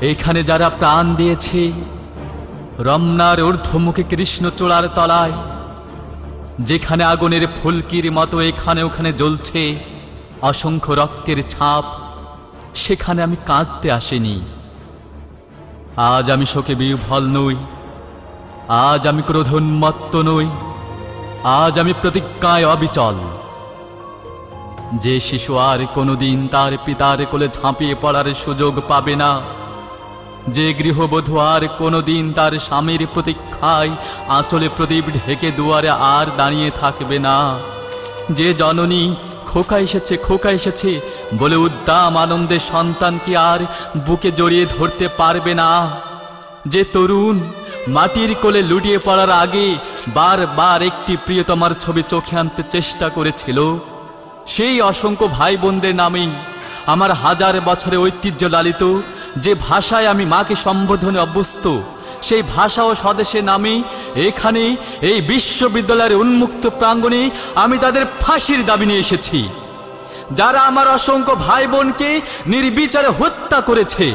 এখানে যারা প্রাণ দিয়েছে, রমনার ঊর্ধ্বমুখী কৃষ্ণচূড়ার তলায়, যেখানে আগুনের ফুলকির মতো এখানে ওখানে জ্বলছে অসংখ্য রক্তের ছাপ, সেখানে আমি কাঁদতে আসিনি। আজ আমি শোকে বিহ্বল নই, আজ আমি ক্রোধোন্মত্ত নই, আজ আমি প্রতিজ্ঞায় অবিচল। যে শিশু আর কোনোদিন তার পিতার কোলে ঝাঁপিয়ে পড়ার সুযোগ পাবে না যে গৃহবধূ আর কোনোদিন তার স্বামীর প্রতীক্ষায় আঁচলে প্রদীপ ঢেকে দুয়ারে আর দাঁড়িয়ে থাকবে না। যে জননী, খোকা এসেছে খোকা এসেছে, বলে উদ্দাম আনন্দে সন্তানকে আর বুকে জড়িয়ে ধরতে পারবে না? যে তরুণ, মাটির কোলে লুটিয়ে পড়ার আগে বারবার একটি প্রিয়তমার ছবি চোখে আনতে চেষ্টা করেছিল। সেই অসংখ্য ভাই বোনদের নামেই আমার হাজার বছরে ঐতিহ্য লালিত যে ভাষায় আমি মাকে সম্বোধনে অভ্যস্ত, সেই ভাষা ও স্বদেশে নামে, এখানে এই বিশ্ববিদ্যালয়ের উন্মুক্ত প্রাঙ্গণে আমি তাদের ফাঁসির দাবি নিয়ে এসেছি। যারা আমার অসংখ্য ভাই বোনকে নির্বিচারে হত্যা করেছে।